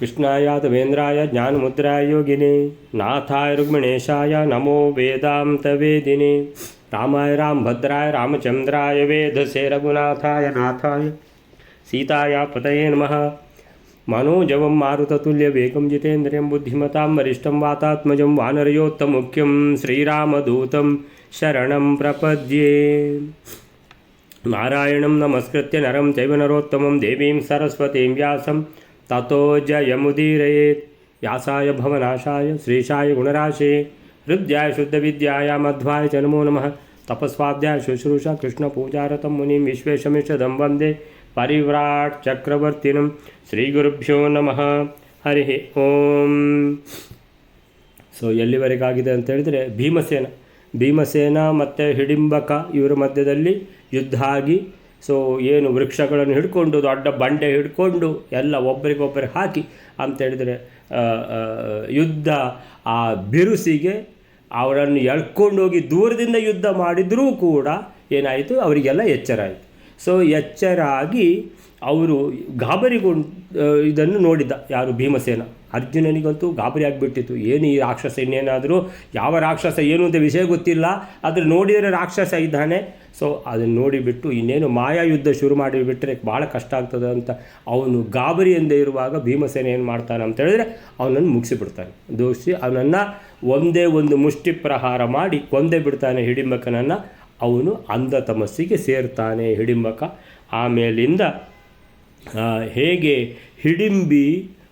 कृष्णाय तवेन्द्राय ज्ञानमुद्राय योगिने, नाथाय रुक्मिणेशाय नमो वेदान्तवेदिने, रामाय रामभद्राय रामचन्द्राय वेधसे रघुनाथाय नाथाय, सीताय पतये नमः। मनोजवं मारुततुल्यवेगं जितेन्द्रियं बुद्धिमतां वरिष्ठं वातात्मजं वानरयोत्तमुख्यं श्रीरामदूतं शरणं प्रपद्ये। नारायणं नमस्कृत्य नरं चैव नरोत्तमं देवीं सरस्वतीं व्यासं ततो जयमुदीरयेत् व्यासाय भवनाशाय श्रीशाय गुणराशे हृद्याय शुद्धविद्याय मध्वाय च नमो नमः तपस्वाध्याय शुश्रूषा कृष्णपूजारतं मुनिं विश्वेशमिषदं वन्दे परिव्राट् चक्रवर्तिनं श्रीगुरुभ्यो ನಮಃ ಹರಿ ಓಂ ಸೊ ಎಲ್ಲಿವರೆಗಾಗಿದೆ ಅಂತ ಹೇಳಿದರೆ ಭೀಮಸೇನ ಭೀಮಸೇನ ಮತ್ತು ಹಿಡಿಂಬಕ ಇವರ ಮಧ್ಯದಲ್ಲಿ ಯುದ್ಧ ಆಗಿ ಸೊ ಏನು ವೃಕ್ಷಗಳನ್ನು ಹಿಡ್ಕೊಂಡು, ದೊಡ್ಡ ಬಂಡೆ ಹಿಡ್ಕೊಂಡು ಎಲ್ಲ ಒಬ್ಬರಿಗೊಬ್ಬರು ಹಾಕಿ ಅಂತ ಹೇಳಿದರೆ ಯುದ್ಧ ಆ ಬಿರುಸಿಗೆ ಅವರನ್ನು ಎಳ್ಕೊಂಡೋಗಿ ದೂರದಿಂದ ಯುದ್ಧ ಮಾಡಿದರೂ ಕೂಡ ಏನಾಯಿತು? ಅವರಿಗೆಲ್ಲ ಎಚ್ಚರ ಆಯಿತು. ಸೊ ಎಚ್ಚರ ಆಗಿ ಅವರು ಗಾಬರಿಗೊಂಡು ಇದನ್ನು ನೋಡಿದ್ದ ಯಾರು? ಭೀಮಸೇನ. ಅರ್ಜುನನಿಗಂತೂ ಗಾಬರಿ ಆಗಿಬಿಟ್ಟಿತ್ತು. ಏನು ಈ ರಾಕ್ಷಸ ಇನ್ನೇನಾದರೂ? ಯಾವ ರಾಕ್ಷಸ ಏನು ಅಂತ ವಿಷಯ ಗೊತ್ತಿಲ್ಲ. ಆದರೆ ನೋಡಿದರೆ ರಾಕ್ಷಸ ಇದ್ದಾನೆ. ಸೊ ಅದನ್ನು ನೋಡಿಬಿಟ್ಟು ಇನ್ನೇನು ಮಾಯಾ ಯುದ್ಧ ಶುರು ಮಾಡಿಬಿಟ್ರೆ ಭಾಳ ಕಷ್ಟ ಆಗ್ತದೆ ಅಂತ ಅವನು ಗಾಬರಿಯಿಂದ ಇರುವಾಗ ಭೀಮಸೇನ ಏನು ಮಾಡ್ತಾನೆ ಅಂತ ಹೇಳಿದ್ರೆ ಅವನನ್ನು ಮುಗಿಸಿಬಿಡ್ತಾನೆ. ದೋಷಿ ಅವನನ್ನು ಒಂದೇ ಒಂದು ಮುಷ್ಟಿ ಪ್ರಹಾರ ಮಾಡಿ ಕೊಂದೇ ಬಿಡ್ತಾನೆ ಹಿಡಿಂಬಕನನ್ನು. ಅವನು ಅಂಧ ತಮಸ್ಸಿಗೆ ಸೇರ್ತಾನೆ ಹಿಡಿಂಬಕ. ಆಮೇಲಿಂದ ಹೇಗೆ ಹಿಡಿಂಬಿ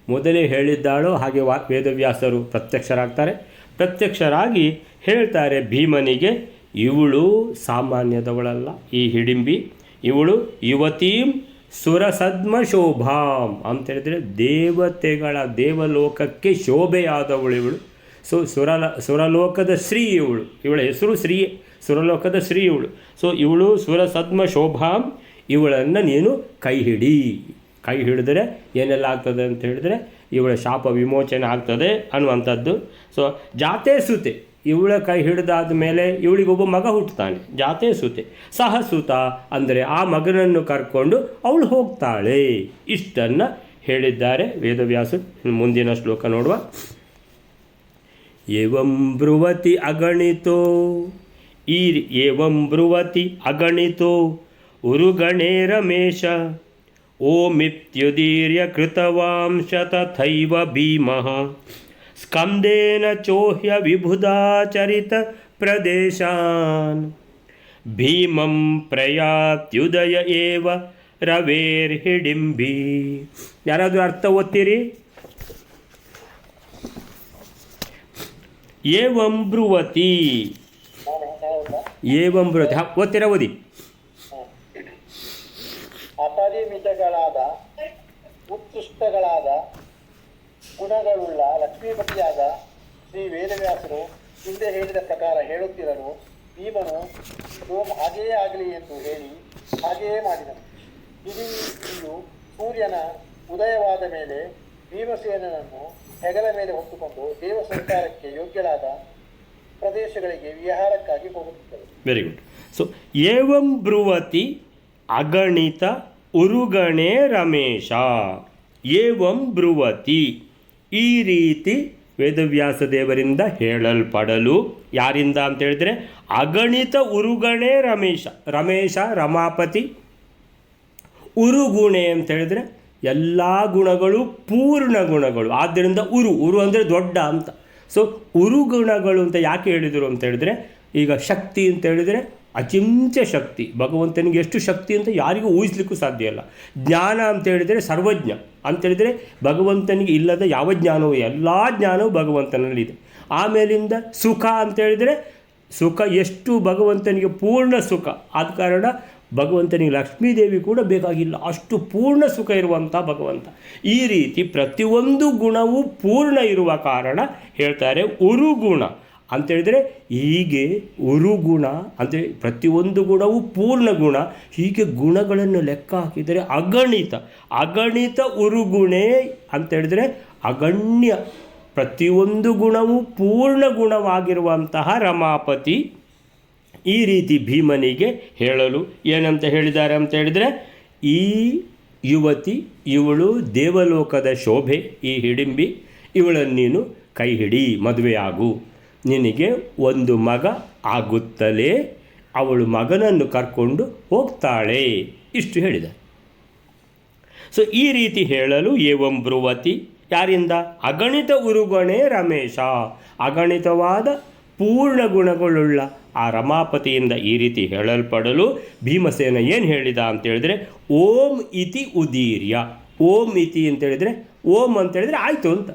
ಮೊದಲೇ ಹೇಳಿದ್ದಾಳೋ ಹಾಗೆ ವಾ, ವೇದವ್ಯಾಸರು ಪ್ರತ್ಯಕ್ಷರಾಗ್ತಾರೆ. ಪ್ರತ್ಯಕ್ಷರಾಗಿ ಹೇಳ್ತಾರೆ ಭೀಮನಿಗೆ, ಇವಳು ಸಾಮಾನ್ಯದವಳಲ್ಲ, ಈ ಹಿಡಿಂಬಿ. ಇವಳು ಯುವತೀಂ ಸುರಸದ್ಮ ಶೋಭಾಂ. ಅಂತ ಹೇಳಿದ್ರೆ ದೇವತೆಗಳ ದೇವಲೋಕಕ್ಕೆ ಶೋಭೆಯಾದವಳು ಇವಳು. ಸೊ, ಸುರಲ, ಸುರಲೋಕದ ಶ್ರೀ ಇವಳು. ಇವಳ ಹೆಸರು ಶ್ರೀ ಸುರಲೋಕದ ಶ್ರೀ ಇವಳು. ಸೊ, ಇವಳು ಸುರಸದ್ಮ ಶೋಭಾಂ. ಇವಳನ್ನು ನೀನು ಕೈ ಹಿಡಿ ಕೈ ಹಿಡಿದ್ರೆ ಏನೆಲ್ಲ ಆಗ್ತದೆ ಅಂತ ಹೇಳಿದರೆ, ಇವಳ ಶಾಪ ವಿಮೋಚನೆ ಆಗ್ತದೆ ಅನ್ನುವಂಥದ್ದು. ಸೊ ಜಾತೆ ಸೂತೆ. ಇವಳ ಕೈ ಹಿಡಿದಾದ ಮೇಲೆ ಇವಳಿಗೊಬ್ಬ ಮಗ ಹುಟ್ಟುತ್ತಾನೆ. ಜಾತೆ ಸುತೆ. ಸಹಸುತ ಅಂದರೆ ಆ ಮಗನನ್ನು ಕರ್ಕೊಂಡು ಅವಳು ಹೋಗ್ತಾಳೆ. ಇಷ್ಟನ್ನು ಹೇಳಿದ್ದಾರೆ ವೇದವ್ಯಾಸ ಮುಂದಿನ ಶ್ಲೋಕ ನೋಡುವ. ಏವಂ ಬ್ರುವತಿ ಅಗಣಿತೋ. ಈ ಏವಂ ಬ್ರುವತಿ ಅಗಣಿತೋ. ಉರುಗಣೇ ರಮೇಶ. ಓಮಿತ್ಯುದೀರ್ಯ ಕೃತವಾಂಶ ತಥೈವ ಭೀಮಃ ಸ್ಕಂದೇನ ಚೋಹ್ಯ ವಿಬುಧಾಚರಿತ ಪ್ರದೇಶಾನ್ ಭೀಮಂ ಪ್ರಯಾತ್ಯುದಯ ಏವ ರವೇರ್ಹಿಡಿಂಬಿ ಯಾರಾದರೂ ಅರ್ಥ ಓದ್ತೀರಿ ಏವಂ ಬ್ರುವತಿ ಏವಂ ಬ್ರುವತಿ ಹಾ, ಓದ್ತೀರಾ ಓದಿ ಅಪರಿಮಿತಗಳಾದ ಉತ್ಕೃಷ್ಟಗಳಾದ, ಗುಣಗಳುಳ್ಳ ಲಕ್ಷ್ಮೀಪತಿಯಾದ ಶ್ರೀ ವೇದವ್ಯಾಸರು ಹಿಂದೆ ಹೇಳಿದ ಪ್ರಕಾರ ಹೇಳುತ್ತಿರಲು ಭೀಮನು ಓಂ ಹಾಗೆಯೇ ಆಗಲಿ ಎಂದು ಹೇಳಿ ಹಾಗೆಯೇ ಮಾಡಿದನು. ಇಡೀ ಇದು ಸೂರ್ಯನ ಉದಯವಾದ ಮೇಲೆ ಭೀಮಸೇನನನ್ನು ಹೆಗಲ ಮೇಲೆ ಹೊತ್ತುಕೊಂಡು ದೇವ ಸಂಚಾರಕ್ಕೆ ಯೋಗ್ಯಳಾದ ಪ್ರದೇಶಗಳಿಗೆ ವಿಹಾರಕ್ಕಾಗಿ ಹೋಗುತ್ತಿದ್ದರು. ವೆರಿ ಗುಡ್ ಸೊ ಏವಂ ಬ್ರುವತಿ ಅಗಣಿತ ಉರುಗಣೆ ರಮೇಶ, ಏವಂ ಬ್ರುವತಿ. ಈ ರೀತಿ ವೇದವ್ಯಾಸ ದೇವರಿಂದ ಹೇಳಲ್ಪಡಲು ಯಾರಿಂದ ಅಂತ ಹೇಳಿದ್ರೆ, ಅಗಣಿತ ಉರುಗಣೆ ರಮೇಶ ರಮೇಶ ರಮಾಪತಿ. ಉರುಗುಣೆ ಅಂತ ಹೇಳಿದ್ರೆ ಎಲ್ಲ ಗುಣಗಳು ಪೂರ್ಣ ಗುಣಗಳು. ಆದ್ದರಿಂದ ಉರು ಉರು ಅಂದರೆ ದೊಡ್ಡ ಅಂತ. ಸೊ ಉರುಗುಣಗಳು ಅಂತ ಯಾಕೆ ಹೇಳಿದರು ಅಂತ ಹೇಳಿದರೆ, ಈಗ ಶಕ್ತಿ ಅಂತ ಹೇಳಿದರೆ ಅಚಿಂತ್ಯ ಶಕ್ತಿ. ಭಗವಂತನಿಗೆ ಎಷ್ಟು ಶಕ್ತಿ ಅಂತ ಯಾರಿಗೂ ಊಹಿಸ್ಲಿಕ್ಕೂ ಸಾಧ್ಯ ಇಲ್ಲ. ಜ್ಞಾನ ಅಂತ ಹೇಳಿದರೆ ಸರ್ವಜ್ಞ. ಅಂತ ಹೇಳಿದರೆ ಭಗವಂತನಿಗೆ ಇಲ್ಲದ ಯಾವ ಜ್ಞಾನವೂ ಎಲ್ಲ ಜ್ಞಾನವೂ ಭಗವಂತನಲ್ಲಿದೆ. ಆಮೇಲಿಂದ ಸುಖ ಅಂತ ಹೇಳಿದರೆ ಸುಖ ಎಷ್ಟು ಭಗವಂತನಿಗೆ ಪೂರ್ಣ ಸುಖ. ಆದ ಕಾರಣ ಭಗವಂತನಿಗೆ ಲಕ್ಷ್ಮೀದೇವಿ ಕೂಡ ಬೇಕಾಗಿಲ್ಲ. ಅಷ್ಟು ಪೂರ್ಣ ಸುಖ ಇರುವಂಥ ಭಗವಂತ. ಈ ರೀತಿ ಪ್ರತಿಯೊಂದು ಗುಣವೂ ಪೂರ್ಣ ಇರುವ ಕಾರಣ ಹೇಳ್ತಾರೆ ಉರುಗುಣ. ಅಂತೇಳಿದರೆ ಹೀಗೆ ಉರುಗುಣ ಅಂದರೆ ಪ್ರತಿಯೊಂದು ಗುಣವೂ ಪೂರ್ಣ ಗುಣ, ಹೀಗೆ ಗುಣಗಳನ್ನು ಲೆಕ್ಕ ಹಾಕಿದರೆ ಅಗಣಿತ. ಅಗಣಿತ ಉರುಗುಣೆ ಅಂತೇಳಿದರೆ ಅಗಣ್ಯ. ಪ್ರತಿಯೊಂದು ಗುಣವೂ ಪೂರ್ಣ ಗುಣವಾಗಿರುವಂತಹ ರಮಾಪತಿ ಈ ರೀತಿ ಭೀಮನಿಗೆ ಹೇಳಲು ಏನಂತ ಹೇಳಿದ್ದಾರೆ ಅಂತ ಹೇಳಿದರೆ, ಈ ಯುವತಿ, ಇವಳು ದೇವಲೋಕದ ಶೋಭೆ, ಈ ಹಿಡಿಂಬಿ, ಇವಳನ್ನು ನೀನು ಕೈ ಹಿಡಿ ಮದುವೆಯಾಗು. ನಿನಗೆ ಒಂದು ಮಗ ಆಗುತ್ತಲೇ ಅವಳು ಮಗನನ್ನು ಕರ್ಕೊಂಡು ಹೋಗ್ತಾಳೆ. ಇಷ್ಟು ಹೇಳಿದ. ಸೊ ಈ ರೀತಿ ಹೇಳಲು ಏವಂ ಬ್ರುವತಿ, ಯಾರಿಂದ? ಅಗಣಿತ ಉರುಗಣೆ ರಮೇಶ. ಅಗಣಿತವಾದ ಪೂರ್ಣ ಗುಣಗಳುಳ್ಳ ಆ ರಮಾಪತಿಯಿಂದ ಈ ರೀತಿ ಹೇಳಲ್ಪಡಲು ಭೀಮಸೇನ ಏನು ಹೇಳಿದ ಅಂತ ಹೇಳಿದ್ರೆ, ಓಂ ಇತಿ ಉದೀರ್ಯ. ಓಂ ಇತಿ ಅಂತೇಳಿದರೆ ಓಂ ಅಂತೇಳಿದರೆ ಆಯಿತು ಅಂತ.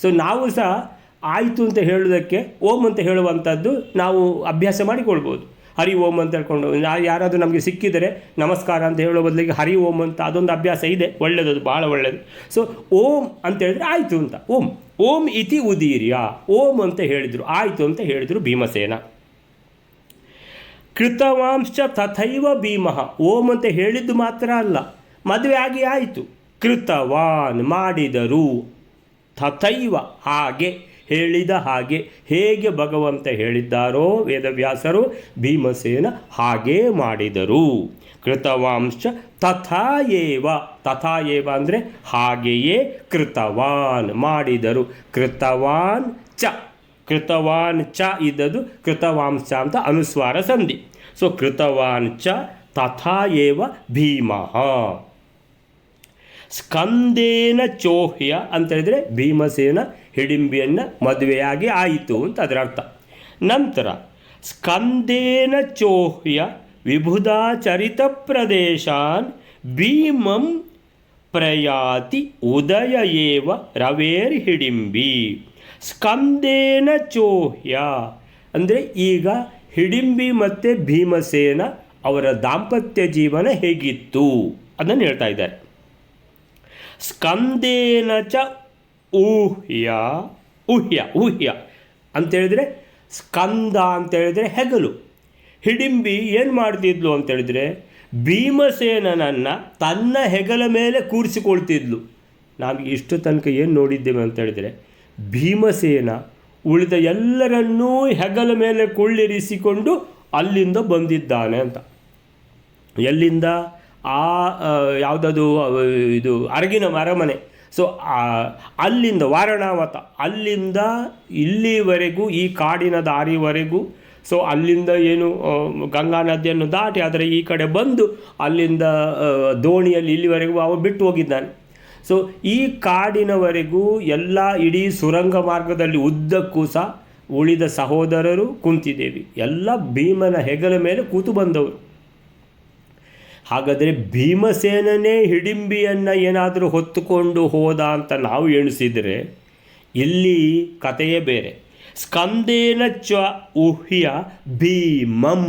ಸೊ ನಾವು ಸಹ ಆಯಿತು ಅಂತ ಹೇಳೋದಕ್ಕೆ ಓಂ ಅಂತ ಹೇಳುವಂಥದ್ದು ನಾವು ಅಭ್ಯಾಸ ಮಾಡಿಕೊಳ್ಬೋದು. ಹರಿ ಓಂ ಅಂತ ಹೇಳ್ಕೊಂಡು ಯಾರಾದರೂ ನಮಗೆ ಸಿಕ್ಕಿದರೆ ನಮಸ್ಕಾರ ಅಂತ ಹೇಳೋ ಬದಲಿಗೆ ಹರಿ ಓಂ ಅಂತ ಅದೊಂದು ಅಭ್ಯಾಸ ಇದೆ. ಒಳ್ಳೆಯದು ಭಾಳ ಒಳ್ಳೆಯದು ಸೊ ಓಂ ಅಂತ ಹೇಳಿದ್ರೆ ಆಯಿತು ಅಂತ. ಓಂ ಓಂ ಇತಿ ಉದೀರ್ಯ. ಓಂ ಅಂತ ಹೇಳಿದರು, ಆಯಿತು ಅಂತ ಹೇಳಿದರು ಭೀಮಸೇನ. ಕೃತವಾಂಶ ತಥೈವ ಭೀಮಃ. ಓಂ ಅಂತ ಹೇಳಿದ್ದು ಮಾತ್ರ ಅಲ್ಲ, ಮದುವೆ ಆಗಿ ಆಯಿತು. ಕೃತವಾನ್ ಮಾಡಿದರು, ತಥೈವ, ಹಾಗೆ. ಹೇಳಿದ ಹಾಗೆ ಹೇಗೆ ಭಗವಂತ ಹೇಳಿದ್ದಾರೋ ವೇದವ್ಯಾಸರು ಭೀಮಸೇನ ಹಾಗೇ ಮಾಡಿದರು. ಕೃತವಾಂಶ ತಥಾಯೇವ. ತಥಾಯೇವ ಅಂದರೆ ಹಾಗೆಯೇ ಕೃತವಾನ್ ಮಾಡಿದರು. ಕೃತವಾನ್ ಚ. ಕೃತವಾನ್ ಚ ಇದ್ದದು ಕೃತವಾಂಶ ಅಂತ ಅನುಸ್ವಾರ ಸಂಧಿ. ಸೊ ಕೃತವಾನ್ ಚ, ತಥಾಯೇವ ಭೀಮಃ. ಸ್ಕಂದೇನ ಚೋಹ್ಯ ಅಂತ ಹೇಳಿದರೆ ಭೀಮಸೇನ ಹಿಡಿಂಬಿಯನ್ನು ಮದುವೆಯಾಗಿ ಆಯಿತು ಅಂತ ಅದರ ಅರ್ಥ. ನಂತರ ಸ್ಕಂದೇನ ಚೋಹ್ಯ ವಿಭುಧಾಚರಿತ ಪ್ರದೇಶಾನ್ ಭೀಮಂ ಪ್ರಯಾತಿ ಉದಯ ಏವ ರವೇರ್ ಹಿಡಿಂಬಿ. ಸ್ಕಂದೇನ ಚೋಹ್ಯ ಅಂದರೆ ಈಗ ಹಿಡಿಂಬಿ ಮತ್ತು ಭೀಮಸೇನ ಅವರ ದಾಂಪತ್ಯ ಜೀವನ ಹೇಗಿತ್ತು ಅದನ್ನು ಹೇಳ್ತಾ ಇದ್ದಾರೆ. ಸ್ಕಂದೇನ ಚ ಊಹ್ಯ ಊಹ್ಯ ಊಹ್ಯ ಅಂತೇಳಿದರೆ ಸ್ಕಂದ ಅಂತೇಳಿದರೆ ಹೆಗಲು. ಹಿಡಿಂಬಿ ಏನು ಮಾಡ್ತಿದ್ಲು ಅಂತೇಳಿದರೆ ಭೀಮಸೇನನನ್ನು ತನ್ನ ಹೆಗಲ ಮೇಲೆ ಕೂರಿಸಿಕೊಳ್ತಿದ್ಲು. ನಾವು ಇಷ್ಟು ತನಕ ಏನು ನೋಡಿದ್ದೇವೆ ಅಂತೇಳಿದರೆ ಭೀಮಸೇನ ಉಳಿದ ಎಲ್ಲರನ್ನೂ ಹೆಗಲ ಮೇಲೆ ಕುಳ್ಳಿರಿಸಿಕೊಂಡು ಅಲ್ಲಿಂದ ಬಂದಿದ್ದಾನೆ ಅಂತ. ಎಲ್ಲಿಂದ? ಆ ಯಾವುದದು ಇದು ಅರಗಿನ ಅರಮನೆ. ಸೊ ಅಲ್ಲಿಂದ ವಾರಣಾವತ, ಅಲ್ಲಿಂದ ಇಲ್ಲಿವರೆಗೂ, ಈ ಕಾಡಿನ ದಾರಿವರೆಗೂ ಸೊ ಅಲ್ಲಿಂದ ಏನು ಗಂಗಾ ನದಿಯನ್ನು ದಾಟಿ, ಆದರೆ ಈ ಕಡೆ ಬಂದು ಅಲ್ಲಿಂದ ದೋಣಿಯಲ್ಲಿ ಇಲ್ಲಿವರೆಗೂ ಅವ ಬಿಟ್ಟು ಹೋಗಿದ್ದಾನೆ. ಸೊ ಈ ಕಾಡಿನವರೆಗೂ ಎಲ್ಲ ಇಡೀ ಸುರಂಗ ಮಾರ್ಗದಲ್ಲಿ ಉದ್ದಕ್ಕೂ ಸಹ ಉಳಿದ ಸಹೋದರರು ಕುಂತಿದ್ದೇವೆ. ಎಲ್ಲ ಭೀಮನ ಹೆಗಲ ಮೇಲೆ ಕೂತು ಬಂದವರು. ಹಾಗಾದರೆ ಭೀಮಸೇನನೇ ಹಿಡಿಂಬಿಯನ್ನು ಏನಾದರೂ ಹೊತ್ತುಕೊಂಡು ಹೋದ ಅಂತ ನಾವು ಎಣಿಸಿದರೆ ಇಲ್ಲಿ ಕಥೆಯೇ ಬೇರೆ. ಸ್ಕಂದೇನ ಚ ಊಹ್ಯ ಭೀಮಂ.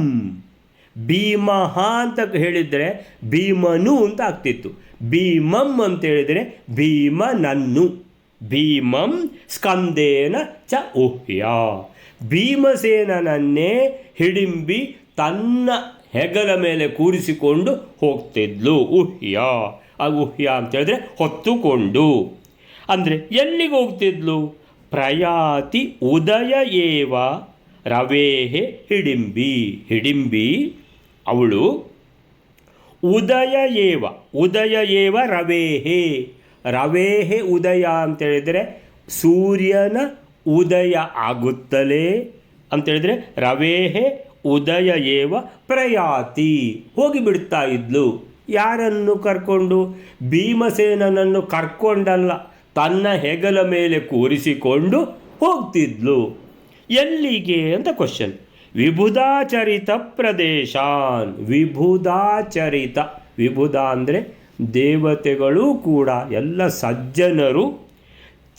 ಭೀಮಃ ಅಂತ ಹೇಳಿದರೆ ಭೀಮನು ಅಂತ ಆಗ್ತಿತ್ತು. ಭೀಮಂ ಅಂತ ಹೇಳಿದರೆ ಭೀಮನನ್ನು. ಭೀಮಂ ಸ್ಕಂದೇನ ಚ ಊಹ್ಯ. ಭೀಮಸೇನನನ್ನೇ ಹಿಡಿಂಬಿ ತನ್ನ ಹೆಗಲ ಮೇಲೆ ಕೂರಿಸಿಕೊಂಡು ಹೋಗ್ತಿದ್ಲು ಉಹ್ಯ. ಆ ಉಹ್ಯ ಅಂತೇಳಿದ್ರೆ ಹೊತ್ತುಕೊಂಡು. ಅಂದರೆ ಎಲ್ಲಿಗೆ ಹೋಗ್ತಿದ್ಲು? ಪ್ರಯಾತಿ ಉದಯ ಏವ ರವೇಹೆ ಹಿಡಿಂಬಿ. ಹಿಡಿಂಬಿ ಅವಳು ಉದಯ ಏವ ಉದಯ ಏವ ರವೇಹೆ. ರವೇಹೆ ಉದಯ ಅಂತೇಳಿದರೆ ಸೂರ್ಯನ ಉದಯ ಆಗುತ್ತಲೇ. ಅಂತೇಳಿದರೆ ರವೇಹೆ ಉದಯ ಏವ ಪ್ರಯಾತಿ. ಹೋಗಿಬಿಡ್ತಾ ಇದ್ಲು. ಯಾರನ್ನು ಕರ್ಕೊಂಡು? ಭೀಮಸೇನನನ್ನು ಕರ್ಕೊಂಡಲ್ಲ. ತನ್ನ ಹೆಗಲ ಮೇಲೆ ಕೂರಿಸಿಕೊಂಡು ಹೋಗ್ತಿದ್ಲು. ಎಲ್ಲಿಗೆ ಅಂತ ಕ್ವಶನ್ ವಿಭುದಾಚರಿತ ಪ್ರದೇಶಾನ್. ವಿಭುಧಾಚರಿತ ವಿಭುದ ಅಂದರೆ ದೇವತೆಗಳು ಕೂಡ. ಎಲ್ಲ ಸಜ್ಜನರು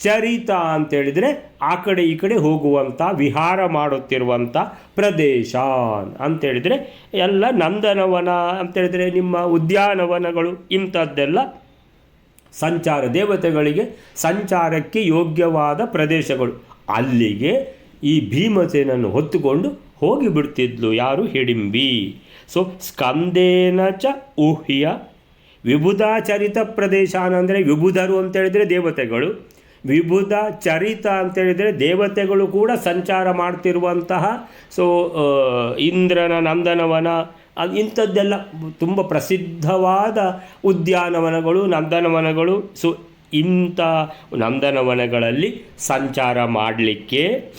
ಚರಿತ ಅಂತೇಳಿದರೆ ಆ ಕಡೆ ಈ ಕಡೆ ಹೋಗುವಂಥ ವಿಹಾರ ಮಾಡುತ್ತಿರುವಂಥ ಪ್ರದೇಶ ಅಂತೇಳಿದರೆ ಎಲ್ಲ ನಂದನವನ ಅಂತೇಳಿದರೆ ನಿಮ್ಮ ಉದ್ಯಾನವನಗಳು ಇಂಥದ್ದೆಲ್ಲ ಸಂಚಾರ ದೇವತೆಗಳಿಗೆ ಸಂಚಾರಕ್ಕೆ ಯೋಗ್ಯವಾದ ಪ್ರದೇಶಗಳು. ಅಲ್ಲಿಗೆ ಈ ಭೀಮಸೇನನ್ನು ಹೊತ್ತುಕೊಂಡು ಹೋಗಿ ಬಿಡ್ತಿದ್ಲು ಯಾರು? ಹಿಡಿಂಬಿ. ಸೊ ಸ್ಕಂದೇನ ಚ ಊಹ್ಯ. ವಿಬುಧಾಚರಿತ ಪ್ರದೇಶ ಅಂದರೆ ವಿಭುಧರು ಅಂತೇಳಿದರೆ ದೇವತೆಗಳು. ವಿಭುಧ ಚರಿತ ಅಂತ ಹೇಳಿದರೆ ದೇವತೆಗಳು ಕೂಡ ಸಂಚಾರ ಮಾಡ್ತಿರುವಂತಹ ಸೊ ಇಂದ್ರನ ನಂದನವನ ಇಂಥದ್ದೆಲ್ಲ ತುಂಬ ಪ್ರಸಿದ್ಧವಾದ ಉದ್ಯಾನವನಗಳು, ನಂದನವನಗಳು. ಸೊ ಇಂಥ ನಂದನವನಗಳಲ್ಲಿ ಸಂಚಾರ ಮಾಡಲಿಕ್ಕೆ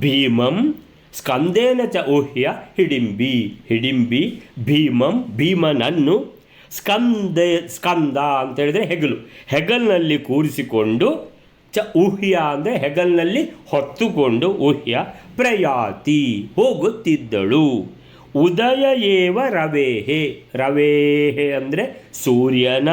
ಭೀಮಂ, ಸ್ಕಂದೇನ ಚ ಊಹ್ಯ ಹಿಡಿಂಬಿ ಹಿಡಿಂಬಿ, ಭೀಮಂ, ಭೀಮನನ್ನು ಸ್ಕಂದೆ, ಸ್ಕಂದ ಅಂತ ಹೇಳಿದರೆ ಹೆಗಲು. ಹೆಗಲ್ನಲ್ಲಿ ಕೂರಿಸಿಕೊಂಡು, ಚ ಊಹ್ಯ ಅಂದರೆ ಹೆಗಲ್ನಲ್ಲಿ ಹೊತ್ತುಕೊಂಡು ಊಹ್ಯ, ಪ್ರಯಾತಿ ಹೋಗುತ್ತಿದ್ದಳು. ಉದಯ ಏವ ರವೇಹೆ. ರವೇಹೆ ಅಂದರೆ ಸೂರ್ಯನ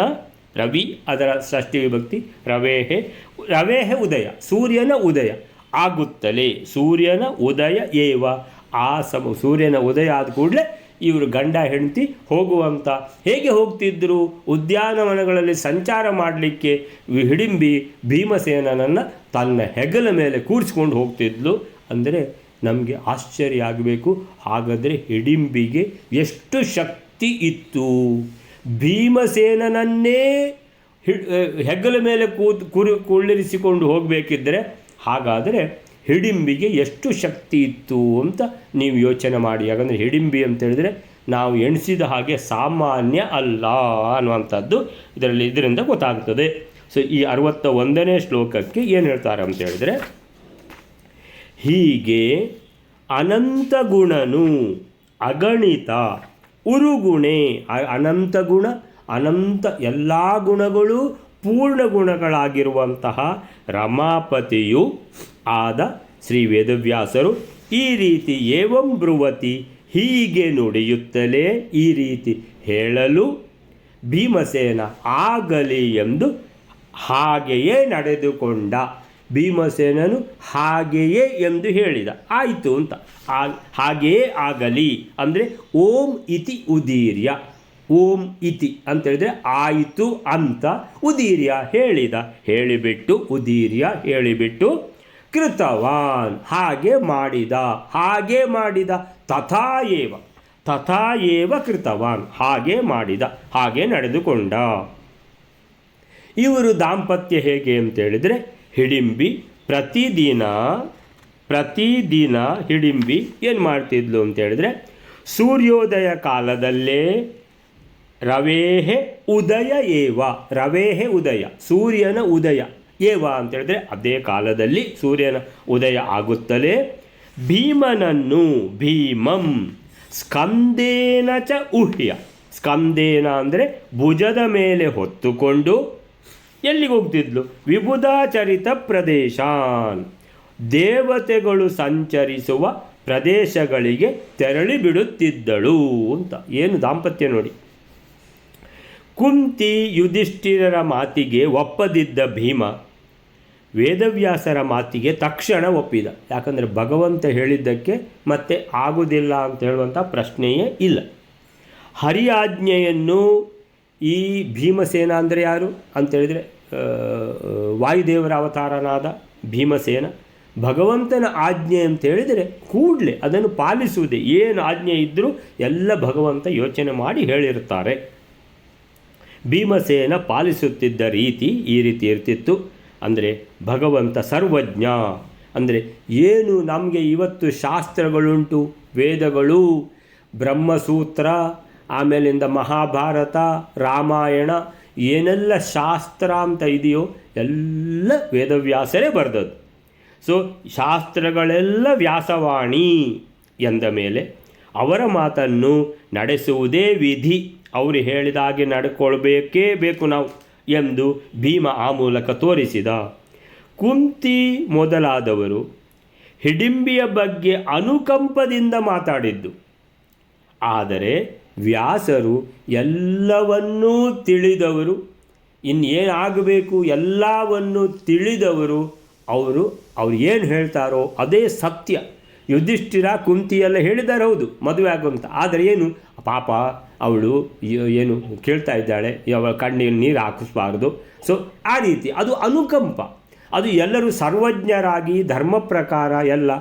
ರವಿ, ಅದರ ಷಷ್ಠಿ ವಿಭಕ್ತಿ, ರವೇಹೆ ರವೇಹೆ ಉದಯ, ಸೂರ್ಯನ ಉದಯ ಆಗುತ್ತಲೇ. ಸೂರ್ಯನ ಉದಯ ಏವ? ಆ ಸಮ, ಸೂರ್ಯನ ಉದಯ ಆದ ಕೂಡಲೇ ಇವರು ಗಂಡ ಹೆಂಡತಿ ಹೋಗುವಂಥ ಹೇಗೆ ಹೋಗ್ತಿದ್ದರು ಉದ್ಯಾನವನಗಳಲ್ಲಿ ಸಂಚಾರ ಮಾಡಲಿಕ್ಕೆ ಹಿಡಿಂಬಿ ಭೀಮಸೇನನನ್ನು ತನ್ನ ಹೆಗಲ ಮೇಲೆ ಕೂರಿಸ್ಕೊಂಡು ಹೋಗ್ತಿದ್ಲು. ಅಂದರೆ ನಮಗೆ ಆಶ್ಚರ್ಯ ಆಗಬೇಕು. ಹಾಗಾದರೆ ಹಿಡಿಂಬಿಗೆ ಎಷ್ಟು ಶಕ್ತಿ ಇತ್ತು? ಭೀಮಸೇನನನ್ನೇ ಹೆಗಲ ಮೇಲೆ ಕೂತ್, ಕುರಿ, ಕುಳ್ಳಿರಿಸಿಕೊಂಡು ಹೋಗಬೇಕಿದ್ದರೆ ಹಾಗಾದರೆ ಹಿಡಿಂಬಿಗೆ ಎಷ್ಟು ಶಕ್ತಿ ಇತ್ತು ಅಂತ ನೀವು ಯೋಚನೆ ಮಾಡಿ. ಯಾಕಂದರೆ ಹಿಡಿಂಬಿ ಅಂತ ಹೇಳಿದರೆ ನಾವು ಎಣಿಸಿದ ಹಾಗೆ ಸಾಮಾನ್ಯ ಅಲ್ಲ ಅನ್ನುವಂಥದ್ದು ಇದರಲ್ಲಿ, ಇದರಿಂದ ಗೊತ್ತಾಗ್ತದೆ. ಸೊ ಈ ಅರವತ್ತ ಒಂದನೇ ಶ್ಲೋಕಕ್ಕೆ ಏನು ಹೇಳ್ತಾರೆ ಅಂತ ಹೇಳಿದರೆ, ಹೀಗೆ ಅನಂತ ಗುಣನು ಅಗಣಿತ ಉರುಗುಣೆ ಅನಂತ ಗುಣ, ಅನಂತ ಎಲ್ಲ ಗುಣಗಳು ಪೂರ್ಣ ಗುಣಗಳಾಗಿರುವಂತಹ ರಮಾಪತಿಯು ಆದ ಶ್ರೀ ವೇದವ್ಯಾಸರು ಈ ರೀತಿ ಏವಂ ಬ್ರುವತಿ ಹೀಗೆ ನುಡಿಯುತ್ತಲೇ ಈ ರೀತಿ ಹೇಳಲು ಭೀಮಸೇನ ಆಗಲಿ ಎಂದು ಹಾಗೆಯೇ ನಡೆದುಕೊಂಡ. ಭೀಮಸೇನನು ಹಾಗೆಯೇ ಎಂದು ಹೇಳಿದ. ಆಯಿತು ಅಂತ. ಹಾಗೆಯೇ ಆಗಲಿ. ಅಂದರೆ ಓಂ ಇತಿ ಉದೀರ್ಯ. ಓಂ ಇತಿ ಅಂತ ಹೇಳಿದ್ರೆ ಆಯಿತು ಅಂತ ಉದೀರ್ಯ ಹೇಳಿದ. ಹೇಳಿಬಿಟ್ಟು ಉದೀರ್ಯ ಹೇಳಿಬಿಟ್ಟು ಕೃತವಾನ್ ಹಾಗೆ ಮಾಡಿದ. ಹಾಗೆ ಮಾಡಿದ. ತಥಾಯೇವ ತಥಾಯೇವ ಕೃತವಾನ್. ಹಾಗೆ ಮಾಡಿದ. ಹಾಗೆ ನಡೆದುಕೊಂಡ. ಇವರು ದಾಂಪತ್ಯ ಹೇಗೆ ಅಂತೇಳಿದರೆ ಹಿಡಿಂಬಿ ಪ್ರತಿದಿನ ಪ್ರತಿದಿನ ಹಿಡಿಂಬಿ ಏನು ಮಾಡ್ತಿದ್ಲು ಅಂತೇಳಿದರೆ ಸೂರ್ಯೋದಯ ಕಾಲದಲ್ಲೇ ರವೇಹೆ ಉದಯ ಏವ, ರವೇಹೆ ಉದಯ, ಸೂರ್ಯನ ಉದಯ ಏವ ಅಂತ ಹೇಳಿದ್ರೆ ಅದೇ ಕಾಲದಲ್ಲಿ ಸೂರ್ಯನ ಉದಯ ಆಗುತ್ತಲೇ ಭೀಮನನ್ನು ಭೀಮಂ ಸ್ಕಂದೇನ ಚ ಉಹ್ಯ. ಸ್ಕಂದೇನ ಅಂದರೆ ಭುಜದ ಮೇಲೆ ಹೊತ್ತುಕೊಂಡು ಎಲ್ಲಿಗೆ ಹೋಗ್ತಿದ್ಲು? ವಿಬುಧಾಚರಿತ ಪ್ರದೇಶಾನ್. ದೇವತೆಗಳು ಸಂಚರಿಸುವ ಪ್ರದೇಶಗಳಿಗೆ ತೆರಳಿ ಬಿಡುತ್ತಿದ್ದಳು ಅಂತ. ಏನು ದಾಂಪತ್ಯ ನೋಡಿ. ಕುಂತಿ ಯುಧಿಷ್ಠಿರರ ಮಾತಿಗೆ ಒಪ್ಪದಿದ್ದ ಭೀಮ ವೇದವ್ಯಾಸರ ಮಾತಿಗೆ ತಕ್ಷಣ ಒಪ್ಪಿದ. ಯಾಕಂದರೆ ಭಗವಂತ ಹೇಳಿದ್ದಕ್ಕೆ ಮತ್ತೆ ಆಗುವುದಿಲ್ಲ ಅಂತ ಹೇಳುವಂಥ ಪ್ರಶ್ನೆಯೇ ಇಲ್ಲ. ಹರಿಯಾಜ್ಞೆಯನ್ನು ಈ ಭೀಮಸೇನ ಅಂದರೆ ಯಾರು ಅಂತೇಳಿದರೆ ವಾಯುದೇವರ ಅವತಾರನಾದ ಭೀಮಸೇನ. ಭಗವಂತನ ಆಜ್ಞೆ ಅಂತ ಹೇಳಿದರೆ ಕೂಡಲೇ ಅದನ್ನು ಪಾಲಿಸುವುದೇ. ಏನು ಆಜ್ಞೆ ಇದ್ದರೂ ಎಲ್ಲ ಭಗವಂತ ಯೋಚನೆ ಮಾಡಿ ಹೇಳಿರ್ತಾರೆ. ಭೀಮಸೇನ ಪಾಲಿಸುತ್ತಿದ್ದ ರೀತಿ ಈ ರೀತಿ ಇರ್ತಿತ್ತು. ಅಂದರೆ ಭಗವಂತ ಸರ್ವಜ್ಞ. ಅಂದರೆ ಏನು ನಮಗೆ ಇವತ್ತು ಶಾಸ್ತ್ರಗಳುಂಟು, ವೇದಗಳು, ಬ್ರಹ್ಮಸೂತ್ರ, ಆಮೇಲಿಂದ ಮಹಾಭಾರತ, ರಾಮಾಯಣ, ಏನೆಲ್ಲ ಶಾಸ್ತ್ರ ಅಂತ ಇದೆಯೋ ಎಲ್ಲ ವೇದವ್ಯಾಸರೇ ಬರೆದದ್ದು. ಸೊ ಶಾಸ್ತ್ರಗಳೆಲ್ಲ ವ್ಯಾಸವಾಣಿ ಎಂದ ಮೇಲೆ ಅವರ ಮಾತನ್ನು ನಡೆಸುವುದೇ ವಿಧಿ. ಅವರು ಹೇಳಿದ ಹಾಗೆ ನಡ್ಕೊಳ್ಬೇಕೇ ಬೇಕು ನಾವು ಎಂದು ಭೀಮ ಆ ಮೂಲಕ ತೋರಿಸಿದ. ಕುಂತಿ ಮೊದಲಾದವರು ಹಿಡಿಂಬಿಯ ಬಗ್ಗೆ ಅನುಕಂಪದಿಂದ ಮಾತಾಡಿದ್ದು. ಆದರೆ ವ್ಯಾಸರು ಎಲ್ಲವನ್ನೂ ತಿಳಿದವರು, ಇನ್ನೇನಾಗಬೇಕು ಎಲ್ಲವನ್ನು ತಿಳಿದವರು, ಅವರು, ಅವ್ರು ಏನು ಹೇಳ್ತಾರೋ ಅದೇ ಸತ್ಯ. ಯುಧಿಷ್ಠಿರ ಕುಂತಿಯೆಲ್ಲ ಹೇಳಿದ್ದಾರೆ ಹೌದು, ಮದುವೆ ಆಗುವಂತ. ಆದರೆ ಏನು? ಪಾಪ ಅವಳು ಏನು ಕೇಳ್ತಾ ಇದ್ದಾಳೆ ಅವಳ ಕಣ್ಣಿಗೆ ನೀರು ಹಾಕಿಸ್ಬಾರ್ದು. ಸೊ ಆ ರೀತಿ, ಅದು ಅನುಕಂಪ. ಅದು ಎಲ್ಲರೂ ಸರ್ವಜ್ಞರಾಗಿ, ಧರ್ಮ ಪ್ರಕಾರ ಎಲ್ಲ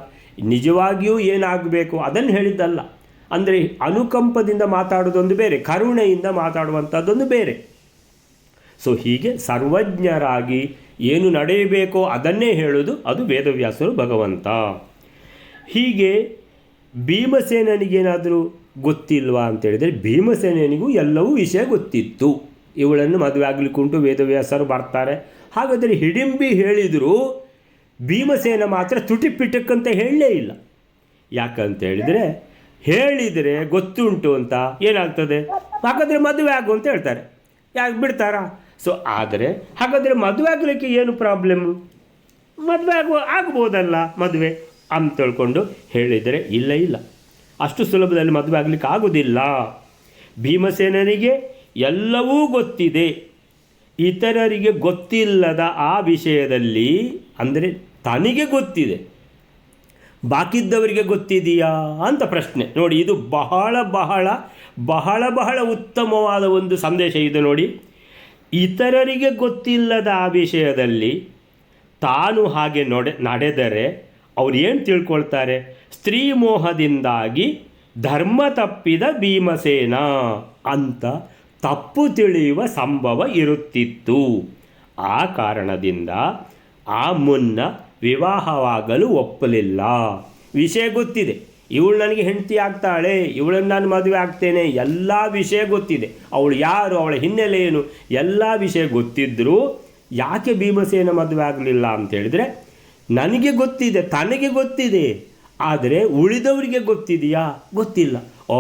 ನಿಜವಾಗಿಯೂ ಏನಾಗಬೇಕು ಅದನ್ನು ಹೇಳಿದ್ದಲ್ಲ. ಅಂದರೆ ಅನುಕಂಪದಿಂದ ಮಾತಾಡೋದೊಂದು ಬೇರೆ, ಕರುಣೆಯಿಂದ ಮಾತಾಡುವಂಥದ್ದೊಂದು ಬೇರೆ. ಸೊ ಹೀಗೆ ಸರ್ವಜ್ಞರಾಗಿ ಏನು ನಡೆಯಬೇಕೋ ಅದನ್ನೇ ಹೇಳೋದು ಅದು ವೇದವ್ಯಾಸರು ಭಗವಂತ. ಹೀಗೆ ಭೀಮಸೇನನಿಗೇನಾದರೂ ಗೊತ್ತಿಲ್ವಾ ಅಂತ ಹೇಳಿದರೆ ಭೀಮಸೇನನಿಗೂ ಎಲ್ಲವೂ ವಿಷಯ ಗೊತ್ತಿತ್ತು. ಇವಳನ್ನು ಮದುವೆ ಆಗಲಿಕ್ಕುಂಟು ವೇದವ್ಯಾಸರು ಬರ್ತಾರೆ. ಹಾಗಾದರೆ ಹಿಡಿಂಬಿ ಹೇಳಿದರೂ ಭೀಮಸೇನ ಮಾತ್ರ ತುಟಿಪಿಟಕ್ಕಂತ ಹೇಳಲೇ ಇಲ್ಲ. ಯಾಕಂತ ಹೇಳಿದರೆ ಹೇಳಿದರೆ ಗೊತ್ತುಂಟು ಅಂತ ಏನಾಗ್ತದೆ? ಹಾಗಾದರೆ ಮದುವೆ ಆಗು ಅಂತ ಹೇಳ್ತಾರೆ. ಯಾಕೆ ಬಿಡ್ತಾರಾ? ಸೊ ಆದರೆ ಹಾಗಾದರೆ ಮದುವೆ ಆಗಲಿಕ್ಕೆ ಏನು ಪ್ರಾಬ್ಲಮ್ ಮದುವೆ ಆಗುವ ಆಗ್ಬೋದಲ್ಲ ಮದುವೆ ಅಂತ ತಿಳ್ಕೊಂಡು ಹೇಳಿದರೆ ಇಲ್ಲ ಇಲ್ಲ. ಅಷ್ಟು ಸುಲಭದಲ್ಲಿ ಮದುವೆ ಆಗಲಿಕ್ಕೆ ಆಗುವುದಿಲ್ಲ ಭೀಮಸೇನನಿಗೆ ಎಲ್ಲವೂ ಗೊತ್ತಿದೆ. ಇತರರಿಗೆ ಗೊತ್ತಿಲ್ಲದ ಆ ವಿಷಯದಲ್ಲಿ ಅಂದರೆ ತನಗೆ ಗೊತ್ತಿದೆ. ಬಾಕಿದ್ದವರಿಗೆ ಗೊತ್ತಿದೆಯಾ ಅಂತ ಪ್ರಶ್ನೆ. ನೋಡಿ, ಇದು ಬಹಳ ಬಹಳ ಬಹಳ ಬಹಳ ಉತ್ತಮವಾದ ಒಂದು ಸಂದೇಶ ಇದು ನೋಡಿ. ಇತರರಿಗೆ ಗೊತ್ತಿಲ್ಲದ ಆ ವಿಷಯದಲ್ಲಿ ತಾನು ಹಾಗೆ ನಡೆ ನಡೆದರೆ ಅವ್ರು ಏನು ತಿಳ್ಕೊಳ್ತಾರೆ? ಸ್ತ್ರೀ ಮೋಹದಿಂದಾಗಿ ಧರ್ಮ ತಪ್ಪಿದ ಭೀಮಸೇನ ಅಂತ ತಪ್ಪು ತಿಳಿಯುವ ಸಂಭವ ಇರುತ್ತಿತ್ತು. ಆ ಕಾರಣದಿಂದ ಆ ಮುನ್ನ ವಿವಾಹವಾಗಲು ಒಪ್ಪಲಿಲ್ಲ. ವಿಷಯ ಗೊತ್ತಿದೆ. ಇವಳು ನನಗೆ ಹೆಂಡತಿ ಆಗ್ತಾಳೆ, ಇವಳನ್ನು ನಾನು ಮದುವೆ ಆಗ್ತೇನೆ, ಎಲ್ಲ ವಿಷಯ ಗೊತ್ತಿದೆ. ಅವಳು ಯಾರು, ಅವಳ ಹಿನ್ನೆಲೆ ಏನು, ಎಲ್ಲ ವಿಷಯ ಗೊತ್ತಿದ್ದರೂ ಯಾಕೆ ಭೀಮಸೇನ ಮದುವೆ ಆಗಲಿಲ್ಲ ಅಂತ ಹೇಳಿದರೆ, ನನಗೆ ಗೊತ್ತಿದೆ, ತನಗೆ ಗೊತ್ತಿದೆ. ಆದರೆ ಉಳಿದವರಿಗೆ ಗೊತ್ತಿದೆಯಾ? ಗೊತ್ತಿಲ್ಲ. ಓ,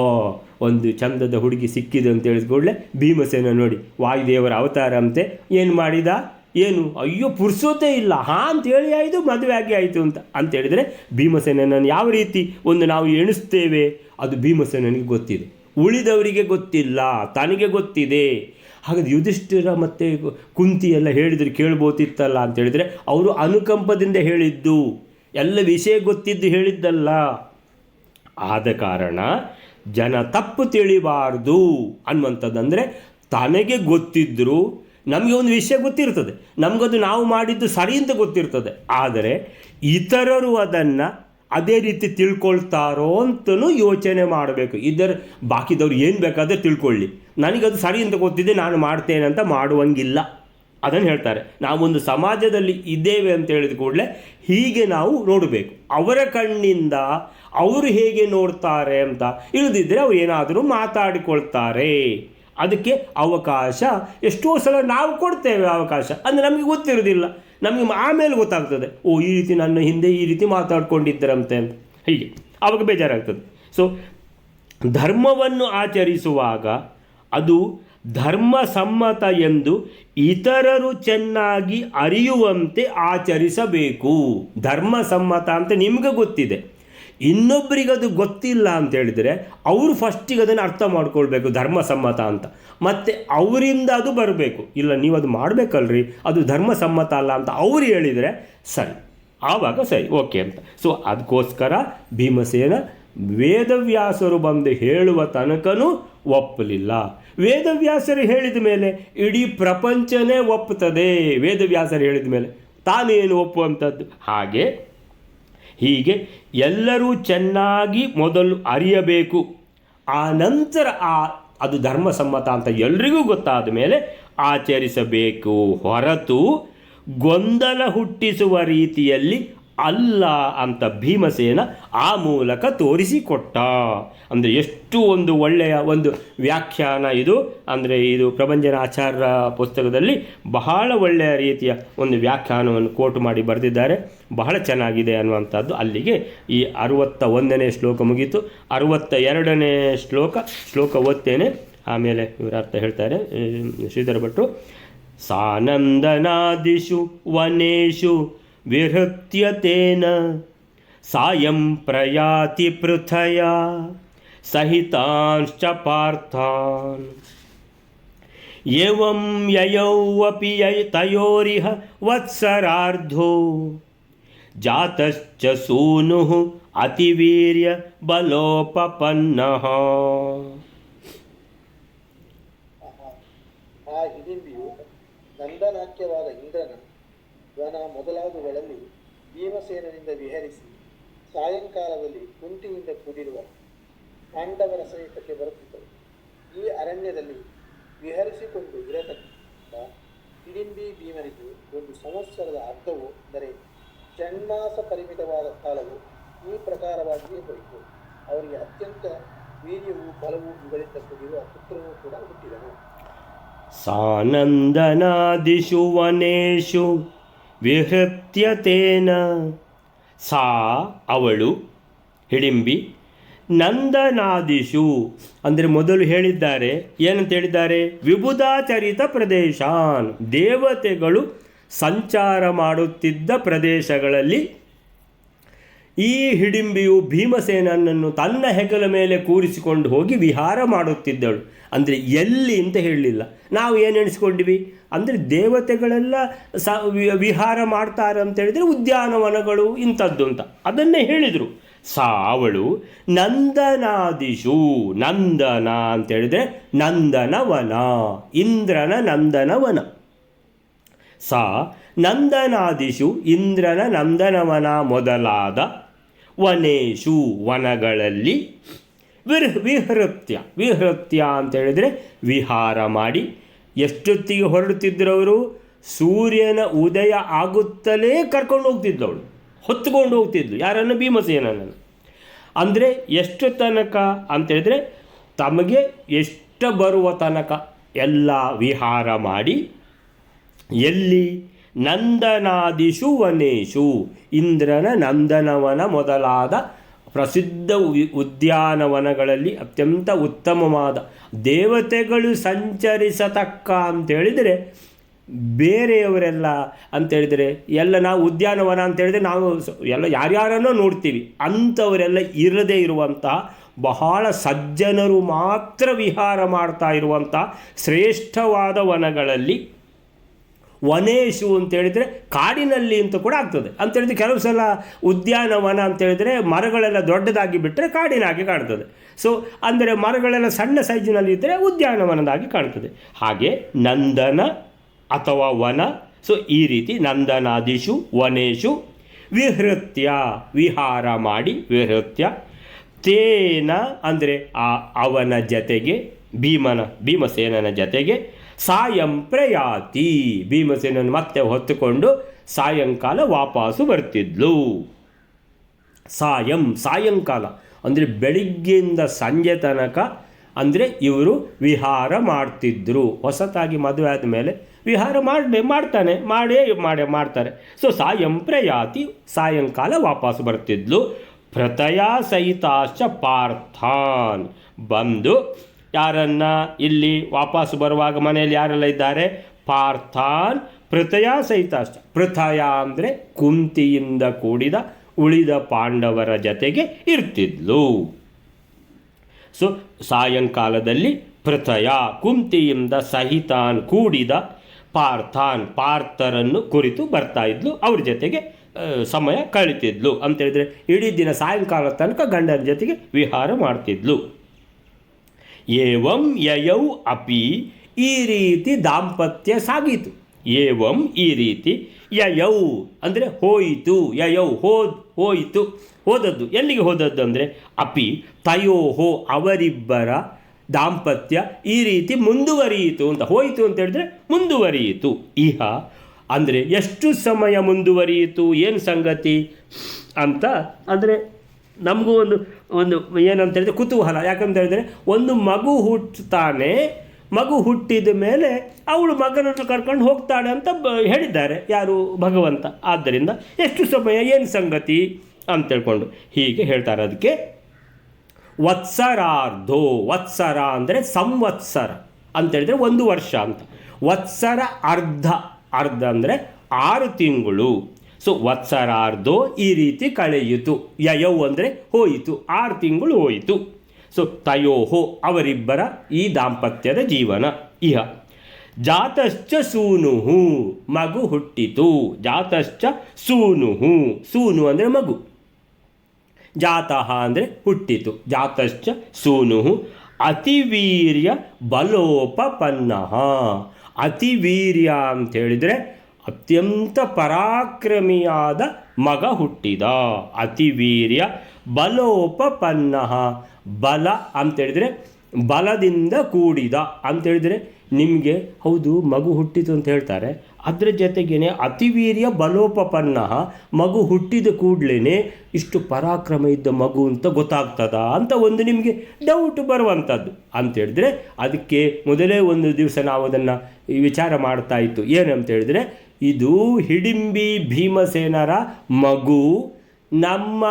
ಒಂದು ಚಂದದ ಹುಡುಗಿ ಸಿಕ್ಕಿದೆ ಅಂತ ಹೇಳಿದ್ಕೊಳ್ಳೆ ಭೀಮಸೇನ ನೋಡಿ, ವಾಯುದೇವರ ಅವತಾರ ಅಂತೆ, ಏನು ಮಾಡಿದ? ಏನು? ಅಯ್ಯೋ, ಪುರ್ಸೋತೇ ಇಲ್ಲ. ಹಾ ಅಂತ ಹೇಳಿ ಆಯಿತು, ಮದುವೆ ಆಗಿ ಆಯಿತು ಅಂತ. ಅಂತ ಹೇಳಿದರೆ ಭೀಮಸೇನನ್ನು ಯಾವ ರೀತಿ ಒಂದು ನಾವು ಎಣಿಸ್ತೇವೆ? ಅದು ಭೀಮಸೇನನಿಗೆ ಗೊತ್ತಿದೆ. ಉಳಿದವರಿಗೆ ಗೊತ್ತಿಲ್ಲ, ತನಗೆ ಗೊತ್ತಿದೆ. ಹಾಗಾದ್ರೆ ಯುಧಿಷ್ಠಿರ ಮತ್ತು ಕುಂತಿ ಎಲ್ಲ ಹೇಳಿದರೆ ಕೇಳ್ಬೋತಿತ್ತಲ್ಲ ಅಂತ ಹೇಳಿದರೆ, ಅವರು ಅನುಕಂಪದಿಂದ ಹೇಳಿದ್ದು. ಎಲ್ಲ ವಿಷಯ ಗೊತ್ತಿದ್ದು ಹೇಳಿದ್ದಲ್ಲ. ಆದ ಕಾರಣ ಜನ ತಪ್ಪು ತಿಳಿಬಾರ್ದು ಅನ್ನುವಂಥದ್ದಂದರೆ ತನಗೆ ಗೊತ್ತಿದ್ದರೂ ನಮಗೆ ಒಂದು ವಿಷಯ ಗೊತ್ತಿರ್ತದೆ. ನಮಗದು ನಾವು ಮಾಡಿದ್ದು ಸರಿ ಅಂತ ಗೊತ್ತಿರ್ತದೆ. ಆದರೆ ಇತರರು ಅದನ್ನು ಅದೇ ರೀತಿ ತಿಳ್ಕೊಳ್ತಾರೋ ಅಂತಲೂ ಯೋಚನೆ ಮಾಡಬೇಕು. ಇದರ ಬಾಕಿದವ್ರು ಏನು ಬೇಕಾದರೆ ತಿಳ್ಕೊಳ್ಳಿ. ನನಗದು ಸರಿ ಅಂತ ಗೊತ್ತಿದೆ, ನಾನು ಮಾಡ್ತೇನೆ ಅಂತ ಮಾಡುವಂಗಿಲ್ಲ. ಅದನ್ನು ಹೇಳ್ತಾರೆ. ನಾವೊಂದು ಸಮಾಜದಲ್ಲಿ ಇದ್ದೇವೆ ಅಂತ ಹೇಳಿದ ಕೂಡಲೇ ಹೀಗೆ ನಾವು ನೋಡಬೇಕು. ಅವರ ಕಣ್ಣಿಂದ ಅವರು ಹೇಗೆ ನೋಡ್ತಾರೆ ಅಂತ ಇಲ್ಲದಿದ್ದರೆ ಅವ್ರು ಏನಾದರೂ ಮಾತಾಡಿಕೊಳ್ತಾರೆ. ಅದಕ್ಕೆ ಅವಕಾಶ ಎಷ್ಟೋ ಸಲ ನಾವು ಕೊಡ್ತೇವೆ ಅವಕಾಶ. ಅಂದರೆ ನಮಗೆ ಗೊತ್ತಿರೋದಿಲ್ಲ. ನಮಗೆ ಆಮೇಲೆ ಗೊತ್ತಾಗ್ತದೆ. ಓ, ಈ ರೀತಿ ನನ್ನ ಹಿಂದೆ ಈ ರೀತಿ ಮಾತಾಡ್ಕೊಂಡಿದ್ದರಂತೆ ಅಂತ. ಹೀಗೆ. ಆವಾಗ ಬೇಜಾರಾಗ್ತದೆ. ಸೊ ಧರ್ಮವನ್ನು ಆಚರಿಸುವಾಗ ಅದು ಧರ್ಮ ಸಮ್ಮತ ಎಂದು ಇತರರು ಚೆನ್ನಾಗಿ ಅರಿಯುವಂತೆ ಆಚರಿಸಬೇಕು. ಧರ್ಮ ಸಮ್ಮತ ಅಂತ ನಿಮ್ಗೆ ಗೊತ್ತಿದೆ. ಇನ್ನೊಬ್ಬರಿಗೆ ಅದು ಗೊತ್ತಿಲ್ಲ ಅಂತ ಹೇಳಿದರೆ ಅವರು ಫಸ್ಟಿಗೆ ಅದನ್ನು ಅರ್ಥ ಮಾಡ್ಕೊಳ್ಬೇಕು, ಧರ್ಮ ಸಮ್ಮತ ಅಂತ. ಮತ್ತು ಅವರಿಂದ ಅದು ಬರಬೇಕು. ಇಲ್ಲ, ನೀವು ಅದು ಮಾಡಬೇಕಲ್ರಿ, ಅದು ಧರ್ಮ ಸಮ್ಮತ ಅಲ್ಲ ಅಂತ ಅವ್ರು ಹೇಳಿದರೆ ಸರಿ. ಆವಾಗ ಸರಿ, ಓಕೆ ಅಂತ. ಸೊ ಅದಕ್ಕೋಸ್ಕರ ಭೀಮಸೇನ ವೇದವ್ಯಾಸರು ಬಂದು ಹೇಳುವ ತನಕನೂ ಒಪ್ಪಲಿಲ್ಲ. ವೇದವ್ಯಾಸರು ಹೇಳಿದ ಮೇಲೆ ಇಡೀ ಪ್ರಪಂಚನೇ ಒಪ್ಪುತ್ತದೆ. ವೇದವ್ಯಾಸರು ಹೇಳಿದ ಮೇಲೆ ತಾನೇನು ಒಪ್ಪುವಂಥದ್ದು? ಹಾಗೆ ಹೀಗೆ ಎಲ್ಲರೂ ಚೆನ್ನಾಗಿ ಮೊದಲು ಅರಿಯಬೇಕು. ಆ ನಂತರ ಆ, ಅದು ಧರ್ಮಸಮ್ಮತ ಅಂತ ಎಲ್ರಿಗೂ ಗೊತ್ತಾದ ಮೇಲೆ ಆಚರಿಸಬೇಕು. ಹೊರತು ಗೊಂದಲ ಹುಟ್ಟಿಸುವ ರೀತಿಯಲ್ಲಿ ಅಲ್ಲ ಅಂತ ಭೀಮಸೇನ ಆ ಮೂಲಕ ತೋರಿಸಿಕೊಟ್ಟ. ಅಂದರೆ ಎಷ್ಟು ಒಂದು ಒಳ್ಳೆಯ ಒಂದು ವ್ಯಾಖ್ಯಾನ ಇದು. ಅಂದರೆ ಇದು ಪ್ರಭಂಜನ ಆಚಾರ್ಯ ಪುಸ್ತಕದಲ್ಲಿ ಬಹಳ ಒಳ್ಳೆಯ ರೀತಿಯ ಒಂದು ವ್ಯಾಖ್ಯಾನವನ್ನು ಕೋಟ್ ಮಾಡಿ ಬರೆದಿದ್ದಾರೆ. ಬಹಳ ಚೆನ್ನಾಗಿದೆ ಅನ್ನುವಂಥದ್ದು ಅಲ್ಲಿಗೆ ಈ ಅರುವತ್ತ ಒಂದನೇ ಶ್ಲೋಕ ಮುಗೀತು. ಅರುವತ್ತ ಎರಡನೇ ಶ್ಲೋಕ ಶ್ಲೋಕ ಓದ್ತೇನೆ. ಆಮೇಲೆ ಇವರ ಅರ್ಥ ಹೇಳ್ತಾರೆ ಶ್ರೀಧರ ಭಟ್ರು. ಸಾನಂದನಾದಿಷು ವನೇಷು ವಿಹೃತ್ಯತೇನ ಸಾಯಂ ಪ್ರಯಾತಿ ಪೃಥಯ ಸಹಿತಾಂಶ್ಚ ಪಾರ್ಥಾನ್ ಏವಂ ಯಯೌವಪಿ ಯೈ ತಯೋರಿಹ ವತ್ಸರಾರ್ಧೋ ಜಾತಶ್ಚ ಸೂನುಃ ಅತಿವೀರ್ಯ ಬಲೋಪಪನ್ನಃ ಆ ಹಿಡಿಂಬಿಯು ನಂದನಾಟ್ಯವಾದ ಇಂದ್ರನ ವನ ಮೊದಲಾದವುಗಳಲ್ಲಿ ಭೀಮಸೇನನಿಂದ ವಿಹರಿಸಿ ಸಾಯಂಕಾಲದಲ್ಲಿ ಕುಂಟಿಯಿಂದ ಕೂಡಿರುವ ಪಾಂಡವರ ಸಹಿತಕ್ಕೆ ಬರುತ್ತಿದ್ದರು. ಈ ಅರಣ್ಯದಲ್ಲಿ ವಿಹರಿಸಿಕೊಂಡು ಇರತಕ್ಕ ಹಿಡಿಂಬಿ ಭೀಮನಿಗೆ ಒಂದು ಸಂವತ್ಸರದ ಅರ್ಧವು ಅಂದರೆ ಷಣ್ಮಾಸ ಪರಿಮಿತವಾದ ಕಾಲವು ಈ ಪ್ರಕಾರವಾಗಿಯೇ ಹೋಯಿತು. ಅವರಿಗೆ ಅತ್ಯಂತ ವೀರ್ಯವು, ಬಲವು ಇವುಗಳಿಂದ ಕೂಡಿರುವ ಪುತ್ರವು ಕೂಡ ಹುಟ್ಟಿದನು. ಸಾನಂದನಾದಿಷು ವನೇಷು ವಿಹೃತ್ಯತೇನ ಸಾ ಅವಳು ಹಿಡಿಂಬಿ, ನಂದನಾದಿಶು. ಅಂದರೆ ಮೊದಲು ಹೇಳಿದ್ದಾರೆ, ಏನಂತ ಹೇಳಿದ್ದಾರೆ? ವಿಬುಧಾಚರಿತ ಪ್ರದೇಶಾನ್. ದೇವತೆಗಳು ಸಂಚಾರ ಮಾಡುತ್ತಿದ್ದ ಪ್ರದೇಶಗಳಲ್ಲಿ ಈ ಹಿಡಿಂಬಿಯು ಭೀಮಸೇನನನ್ನು ತನ್ನ ಹೆಗಲ ಮೇಲೆ ಕೂರಿಸಿಕೊಂಡು ಹೋಗಿ ವಿಹಾರ ಮಾಡುತ್ತಿದ್ದಳು. ಅಂದರೆ ಎಲ್ಲಿ ಅಂತ ಹೇಳಲಿಲ್ಲ. ನಾವು ಏನು ಎಣಿಸ್ಕೊಂಡಿವಿ? ಅಂದರೆ ದೇವತೆಗಳೆಲ್ಲ ಸ ವಿಹಾರ ಮಾಡ್ತಾರೆ ಅಂತ ಹೇಳಿದರೆ ಉದ್ಯಾನವನಗಳು ಇಂಥದ್ದು ಅಂತ. ಅದನ್ನೇ ಹೇಳಿದರು. ಸಾವಳು, ನಂದನಾದಿಶು, ನಂದನ ಅಂತ ಹೇಳಿದರೆ ನಂದನವನ, ಇಂದ್ರನ ನಂದನವನ. ಸಾ ನಂದನಾದಿಷು ಇಂದ್ರನ ನಂದನವನ ಮೊದಲಾದ ವನೇಶು ವನಗಳಲ್ಲಿ ವಿರ್, ವಿಹೃತ್ಯ ವಿಹೃತ್ಯ ಅಂತ ಹೇಳಿದರೆ ವಿಹಾರ ಮಾಡಿ ಎಷ್ಟೊತ್ತಿಗೆ ಹೊರಡುತ್ತಿದ್ದರು ಅವರು? ಸೂರ್ಯನ ಉದಯ ಆಗುತ್ತಲೇ ಕರ್ಕೊಂಡು ಹೋಗ್ತಿದ್ದವಳು, ಹೊತ್ತುಕೊಂಡು ಹೋಗ್ತಿದ್ಲು. ಯಾರನ್ನು? ಭೀಮಸೇನನ್ನು ಅಂದರೆ ಎಷ್ಟು ತನಕ ಅಂತೇಳಿದರೆ ತಮಗೆ ಎಷ್ಟು ಬರುವ ತನಕ? ಎಲ್ಲ ವಿಹಾರ ಮಾಡಿ ಎಲ್ಲಿ? ನಂದನಾದಿಷು ವನೇಶು ಇಂದ್ರನ ನಂದನವನ ಮೊದಲಾದ ಪ್ರಸಿದ್ಧ ಉದ್ಯಾನವನಗಳಲ್ಲಿ ಅತ್ಯಂತ ಉತ್ತಮವಾದ ದೇವತೆಗಳು ಸಂಚರಿಸತಕ್ಕ ಅಂತೇಳಿದರೆ ಬೇರೆಯವರೆಲ್ಲ ಅಂತೇಳಿದರೆ ಎಲ್ಲ ನಾವು ಉದ್ಯಾನವನ ಅಂತೇಳಿದರೆ ನಾವು ಎಲ್ಲ ಯಾರ್ಯಾರನ್ನೋ ನೋಡ್ತೀವಿ. ಅಂಥವರೆಲ್ಲ ಇರದೇ ಇರುವಂತಹ ಬಹಳ ಸಜ್ಜನರು ಮಾತ್ರ ವಿಹಾರ ಮಾಡ್ತಾ ಇರುವಂಥ ಶ್ರೇಷ್ಠವಾದ ವನಗಳಲ್ಲಿ ವನೇಶು ಅಂತೇಳಿದರೆ ಕಾಡಿನಲ್ಲಿ ಅಂತ ಕೂಡ ಆಗ್ತದೆ. ಅಂತೇಳಿದ್ರೆ ಕೆಲವು ಸಲ ಉದ್ಯಾನವನ ಅಂತ ಹೇಳಿದರೆ ಮರಗಳೆಲ್ಲ ದೊಡ್ಡದಾಗಿ ಬಿಟ್ಟರೆ ಕಾಡಿನಾಗಿ ಕಾಣ್ತದೆ. ಸೊ ಅಂದರೆ ಮರಗಳೆಲ್ಲ ಸಣ್ಣ ಸೈಜಿನಲ್ಲಿ ಇದ್ದರೆ ಉದ್ಯಾನವನದಾಗಿ ಕಾಣ್ತದೆ. ಹಾಗೆ ನಂದನ ಅಥವಾ ವನ. ಸೊ ಈ ರೀತಿ ನಂದನಾದಿಷು ವನೇಶು, ವಿಹೃತ್ಯ, ವಿಹಾರ ಮಾಡಿ ವಿಹೃತ್ಯ. ತೇನ ಅಂದರೆ ಆ ಅವನ ಜತೆಗೆ ಭೀಮನ, ಭೀಮಸೇನನ ಜತೆಗೆ ಸಾಯಂ ಪ್ರಯಾತಿ. ಭೀಮಸೇನನ್ನು ಮತ್ತೆ ಹೊತ್ತುಕೊಂಡು ಸಾಯಂಕಾಲ ವಾಪಸ್ಸು ಬರ್ತಿದ್ಲು. ಸಾಯಂ, ಸಾಯಂಕಾಲ ಅಂದರೆ ಬೆಳಿಗ್ಗೆಯಿಂದ ಸಂಜೆ ತನಕ ಅಂದರೆ ಇವರು ವಿಹಾರ ಮಾಡ್ತಿದ್ರು. ಹೊಸತಾಗಿ ಮದುವೆ ಆದಮೇಲೆ ವಿಹಾರ ಮಾಡಲೇ, ಮಾಡ್ತಾನೆ, ಮಾಡೇ ಮಾಡೇ, ಮಾಡ್ತಾರೆ. ಸೊ ಸಾಯಂ ಪ್ರಯಾತಿ ಸಾಯಂಕಾಲ ವಾಪಸ್ ಬರ್ತಿದ್ಲು. ಪ್ರತಯ ಸಹಿತಾಶ್ಚ ಪಾರ್ಥಾನ್ ಬಂದು ಯಾರನ್ನ ಇಲ್ಲಿ ವಾಪಸ್ ಬರುವಾಗ ಮನೆಯಲ್ಲಿ ಯಾರೆಲ್ಲ ಇದ್ದಾರೆ? ಪಾರ್ಥಾನ್, ಪೃಥಯ ಸಹಿತಾಶ್ಚ ಪೃಥಯ ಅಂದರೆ ಕುಂತಿಯಿಂದ ಕೂಡಿದ ಉಳಿದ ಪಾಂಡವರ ಜತೆಗೆ ಇರ್ತಿದ್ಲು. ಸೊ ಸಾಯಂಕಾಲದಲ್ಲಿ ಪೃಥಯ ಕುಂತಿಯಿಂದ ಸಹಿತಾನ್ ಕೂಡಿದ ಪಾರ್ಥಾನ್ ಪಾರ್ಥರನ್ನು ಕುರಿತು ಬರ್ತಾ ಇದ್ಲು. ಅವ್ರ ಜೊತೆಗೆ ಸಮಯ ಕಳೀತಿದ್ಲು. ಅಂತೇಳಿದರೆ ಇಡೀ ದಿನ ಸಾಯಂಕಾಲ ತನಕ ಗಂಡನ ಜೊತೆಗೆ ವಿಹಾರ ಮಾಡ್ತಿದ್ಲು. ಏವಂ ಯಯೌ ಅಪಿ ಈ ರೀತಿ ದಾಂಪತ್ಯ ಸಾಗಿತು. ಏವಂ ಈ ರೀತಿ ಯಯೌ ಅಂದರೆ ಹೋಯಿತು, ಯಯೌ ಹೋದ್, ಹೋಯಿತು, ಹೋದದ್ದು. ಎಲ್ಲಿಗೆ ಹೋದದ್ದು ಅಂದರೆ ಅಪಿ ತಯೋಹೋ ಅವರಿಬ್ಬರ ದಾಂಪತ್ಯ ಈ ರೀತಿ ಮುಂದುವರಿಯಿತು ಅಂತ. ಹೋಯಿತು ಅಂತ ಹೇಳಿದ್ರೆ ಮುಂದುವರಿಯಿತು. ಇಹ ಅಂದರೆ ಎಷ್ಟು ಸಮಯ ಮುಂದುವರಿಯಿತು, ಏನು ಸಂಗತಿ ಅಂತ ಅಂದರೆ ನಮಗೂ ಒಂದು ಒಂದು ಏನಂತ ಹೇಳಿದ್ರೆ ಕುತೂಹಲ. ಯಾಕಂತ ಹೇಳಿದರೆ ಒಂದು ಮಗು ಹುಟ್ಟುತ್ತಾನೆ, ಮಗು ಹುಟ್ಟಿದ ಮೇಲೆ ಅವಳು ಮಗನನ್ನು ಕರ್ಕೊಂಡು ಹೋಗ್ತಾಳೆ ಅಂತ ಬ, ಹೇಳಿದ್ದಾರೆ ಯಾರು ಭಗವಂತ. ಆದ್ದರಿಂದ ಎಷ್ಟು ಸಮಯ, ಏನು ಸಂಗತಿ ಅಂತ ಹೇಳ್ಕೊಂಡು ಹೀಗೆ ಹೇಳ್ತಾರೆ ಅದಕ್ಕೆ. ವತ್ಸರಾರ್ಧೋ, ವತ್ಸರ ಅಂದರೆ ಸಂವತ್ಸರ ಅಂತೇಳಿದರೆ ಒಂದು ವರ್ಷ ಅಂತ. ವತ್ಸರ ಅರ್ಧ ಅರ್ಧ ಅಂದರೆ ಆರು ತಿಂಗಳು. ಸೊ ವತ್ಸರಾರ್ಧೋ ಈ ರೀತಿ ಕಳೆಯಿತು. ಯಯೌ ಅಂದರೆ ಹೋಯಿತು. ಆರು ತಿಂಗಳು ಹೋಯಿತು. ಸೊ ತಯೋಹೋ ಅವರಿಬ್ಬರ ಈ ದಾಂಪತ್ಯದ ಜೀವನ. ಇಹ. ಜಾತಶ್ಚ ಸೂನುಹು, ಮಗು ಹುಟ್ಟಿತು. ಜಾತಶ್ಚ ಸೂನುಹು. ಸೂನು ಅಂದರೆ ಮಗು. ಜಾತಃ ಅಂದರೆ ಹುಟ್ಟಿತು. ಜಾತಶ್ಚ ಸೂನುಹು. ಅತಿವೀರ್ಯ ಬಲೋಪಪನ್ನಃ. ಅತಿವೀರ್ಯ ಅಂತ ಹೇಳಿದರೆ ಅತ್ಯಂತ ಪರಾಕ್ರಮಿಯಾದ ಮಗ ಹುಟ್ಟಿದ. ಅತಿವೀರ್ಯ ಬಲೋಪಪನ್ನಃ ಬಲ ಅಂತೇಳಿದರೆ ಬಲದಿಂದ ಕೂಡಿದ ಅಂತೇಳಿದರೆ ನಿಮಗೆ ಹೌದು ಮಗು ಹುಟ್ಟಿತು ಅಂತ ಹೇಳ್ತಾರೆ. ಅದರ ಜೊತೆಗೇನೆ ಅತಿವೀರ್ಯ ಬಲೋಪಪನ್ನ ಮಗು ಹುಟ್ಟಿದ ಕೂಡಲೇ ಇಷ್ಟು ಪರಾಕ್ರಮ ಇದ್ದ ಮಗು ಅಂತ ಗೊತ್ತಾಗ್ತದ ಅಂತ ಒಂದು ನಿಮಗೆ ಡೌಟ್ ಬರುವಂಥದ್ದು ಅಂತೇಳಿದರೆ ಅದಕ್ಕೆ ಮೊದಲೇ ಒಂದು ದಿವಸ ನಾವು ಅದನ್ನು ವಿಚಾರ ಮಾಡ್ತಾ ಇತ್ತು. ಏನಂತ ಹೇಳಿದ್ರೆ ಇದು ಹಿಡಿಂಬಿ ಭೀಮಸೇನರ ಮಗು. ನಮ್ಮ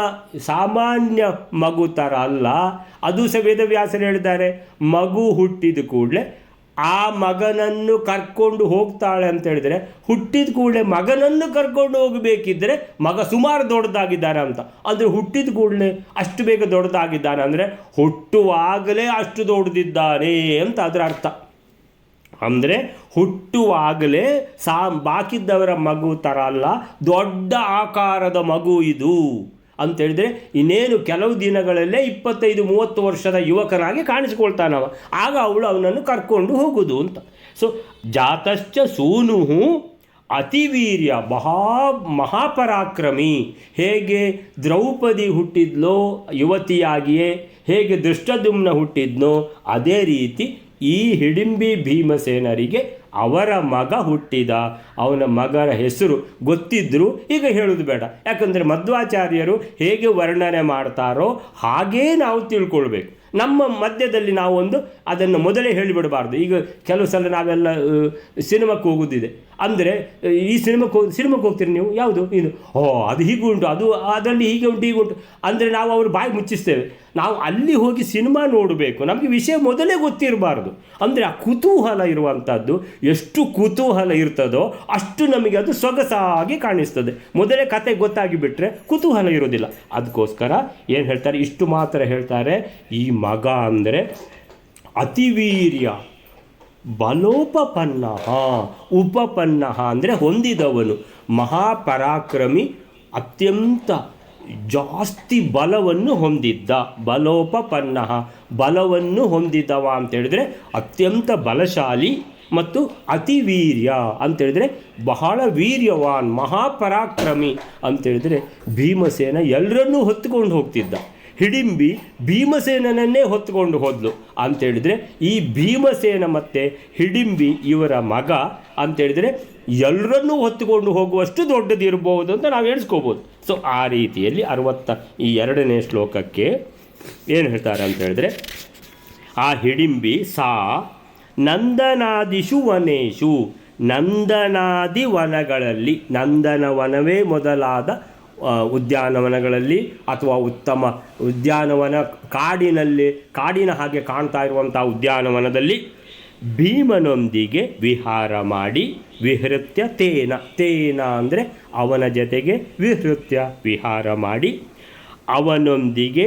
ಸಾಮಾನ್ಯ ಮಗು ಥರ ಅಲ್ಲ. ಅದು ಸಹ ವೇದವ್ಯಾಸರು ಹೇಳಿದ್ದಾರೆ. ಮಗು ಹುಟ್ಟಿದ ಕೂಡಲೇ ಆ ಮಗನನ್ನು ಕರ್ಕೊಂಡು ಹೋಗ್ತಾಳೆ ಅಂತ ಹೇಳಿದರೆ, ಹುಟ್ಟಿದ ಕೂಡಲೇ ಮಗನನ್ನು ಕರ್ಕೊಂಡು ಹೋಗಬೇಕಿದ್ದರೆ ಮಗ ಸುಮಾರು ದೊಡ್ಡದಾಗಿದ್ದಾರೆ ಅಂತ. ಅಂದರೆ ಹುಟ್ಟಿದ ಕೂಡಲೇ ಅಷ್ಟು ಬೇಗ ದೊಡ್ಡದಾಗಿದ್ದಾನೆ ಅಂದರೆ ಹುಟ್ಟುವಾಗಲೇ ಅಷ್ಟು ದೊಡ್ಡದಿದ್ದಾನೆ ಅಂತ ಅದರ ಅರ್ಥ. ಅಂದರೆ ಹುಟ್ಟುವಾಗಲೇ ಸಾ ಬಾಕಿದ್ದವರ ಮಗು ಥರ ಅಲ್ಲ, ದೊಡ್ಡ ಆಕಾರದ ಮಗು ಇದು ಅಂತ ಹೇಳಿದರೆ ಇನ್ನೇನು ಕೆಲವು ದಿನಗಳಲ್ಲೇ ಇಪ್ಪತ್ತೈದು, ಮೂವತ್ತು ವರ್ಷದ ಯುವಕನಾಗಿ ಕಾಣಿಸಿಕೊಳ್ತಾನವ. ಆಗ ಅವಳು ಅವನನ್ನು ಕರ್ಕೊಂಡು ಹೋಗುದು ಅಂತ. ಸೊ ಜಾತಶ್ಚ ಸೂನು ಅತಿವೀರ್ಯ, ಮಹಾ, ಮಹಾಪರಾಕ್ರಮಿ. ಹೇಗೆ ದ್ರೌಪದಿ ಹುಟ್ಟಿದ್ಲೋ, ಯುವತಿಯಾಗಿಯೇ ಹೇಗೆ ದೃಷ್ಟದುಮ್ನ ಹುಟ್ಟಿದ್ನೋ, ಅದೇ ರೀತಿ ಈ ಹಿಡಿಂಬಿ ಭೀಮಸೇನರಿಗೆ ಅವರ ಮಗ ಹುಟ್ಟಿದ. ಅವನ ಮಗನ ಹೆಸರು ಗೊತ್ತಿದ್ದರೂ ಈಗ ಹೇಳೋದು ಬೇಡ. ಯಾಕಂದರೆ ಮಧ್ವಾಚಾರ್ಯರು ಹೇಗೆ ವರ್ಣನೆ ಮಾಡ್ತಾರೋ ಹಾಗೇ ನಾವು ತಿಳ್ಕೊಳ್ಬೇಕು. ನಮ್ಮ ಮಧ್ಯದಲ್ಲಿ ನಾವೊಂದು ಅದನ್ನು ಮೊದಲೇ ಹೇಳಿಬಿಡಬಾರ್ದು. ಈಗ ಕೆಲವು ಸಲ ನಾವೆಲ್ಲ ಸಿನಿಮಾಕ್ಕೆ ಹೋಗೋದಿದೆ. ಅಂದರೆ, ಈ ಸಿನಿಮಾಕ್ಕೆ ಹೋಗಿ, ಸಿನಿಮಾಕ್ಕೆ ಹೋಗ್ತೀರಿ ನೀವು? ಯಾವುದು? ಇದು. ಓ, ಅದು ಹೀಗೆ ಉಂಟು. ಅದು, ಅದರಲ್ಲಿ ಹೀಗೆ ಉಂಟು ಹೀಗೆ ಉಂಟು. ಅಂದರೆ ನಾವು ಅವ್ರ ಬಾಯಿ ಮುಚ್ಚಿಸ್ತೇವೆ. ನಾವು ಅಲ್ಲಿ ಹೋಗಿ ಸಿನಿಮಾ ನೋಡಬೇಕು. ನಮಗೆ ವಿಷಯ ಮೊದಲೇ ಗೊತ್ತಿರಬಾರ್ದು. ಅಂದರೆ ಆ ಕುತೂಹಲ ಇರುವಂಥದ್ದು ಎಷ್ಟು ಕುತೂಹಲ ಇರ್ತದೋ ಅಷ್ಟು ನಮಗೆ ಅದು ಸೊಗಸಾಗಿ ಕಾಣಿಸ್ತದೆ. ಮೊದಲೇ ಕತೆ ಗೊತ್ತಾಗಿ ಬಿಟ್ಟರೆ ಕುತೂಹಲ ಇರೋದಿಲ್ಲ ಅದಕ್ಕೋಸ್ಕರ ಏನು ಹೇಳ್ತಾರೆ? ಇಷ್ಟು ಮಾತ್ರ ಹೇಳ್ತಾರೆ. ಈ ಮಗ ಅಂದರೆ ಅತಿವೀರ್ಯ. ಬಲೋಪಪನ್ನ, ಉಪಪನ್ನ ಅಂದರೆ ಹೊಂದಿದವನು. ಮಹಾಪರಾಕ್ರಮಿ ಅತ್ಯಂತ ಜಾಸ್ತಿ ಬಲವನ್ನು ಹೊಂದಿದ್ದ. ಬಲೋಪಪನ್ನ, ಬಲವನ್ನು ಹೊಂದಿದವ ಅಂತ ಹೇಳಿದ್ರೆ ಅತ್ಯಂತ ಬಲಶಾಲಿ ಮತ್ತು ಅತಿ ವೀರ್ಯ ಅಂತೇಳಿದರೆ ಬಹಳ ವೀರ್ಯವಾನ್ ಮಹಾಪರಾಕ್ರಮಿ ಅಂತೇಳಿದರೆ ಭೀಮಸೇನ ಎಲ್ಲರನ್ನೂ ಹೊತ್ತುಕೊಂಡು ಹೋಗ್ತಿದ್ದ. ಹಿಡಿಂಬಿ ಭೀಮಸೇನನ್ನೇ ಹೊತ್ತುಕೊಂಡು ಹೋದ್ಲು ಅಂತೇಳಿದರೆ ಈ ಭೀಮಸೇನ ಮತ್ತು ಹಿಡಿಂಬಿ ಇವರ ಮಗ ಅಂತೇಳಿದರೆ ಎಲ್ಲರನ್ನೂ ಹೊತ್ತುಕೊಂಡು ಹೋಗುವಷ್ಟು ದೊಡ್ಡದಿರ್ಬೋದು ಅಂತ ನಾವು ಎಣಿಸ್ಕೋಬೋದು. ಸೊ ಆ ರೀತಿಯಲ್ಲಿ ಅರವತ್ತ ಈ ಎರಡನೇ ಶ್ಲೋಕಕ್ಕೆ ಏನು ಹೇಳ್ತಾರೆ ಅಂತ ಹೇಳಿದ್ರೆ ಆ ಹಿಡಿಂಬಿ ಸಾ ನಂದನಾದಿಷು ವನೇಶು ನಂದನಾದಿ ವನಗಳಲ್ಲಿ ನಂದನವನವೇ ಮೊದಲಾದ ಆ, ಉದ್ಯಾನವನಗಳಲ್ಲಿ ಅಥವಾ ಉತ್ತಮ ಉದ್ಯಾನವನ ಕಾಡಿನಲ್ಲಿ, ಕಾಡಿನ ಹಾಗೆ ಕಾಣ್ತಾ ಇರುವಂಥ ಉದ್ಯಾನವನದಲ್ಲಿ ಭೀಮನೊಂದಿಗೆ ವಿಹಾರ ಮಾಡಿ ವಿಹೃತ್ಯ ತೇನ ತೇನ ಅಂದರೆ ಅವನ ಜೊತೆಗೆ ವಿಹೃತ್ಯ ವಿಹಾರ ಮಾಡಿ ಅವನೊಂದಿಗೆ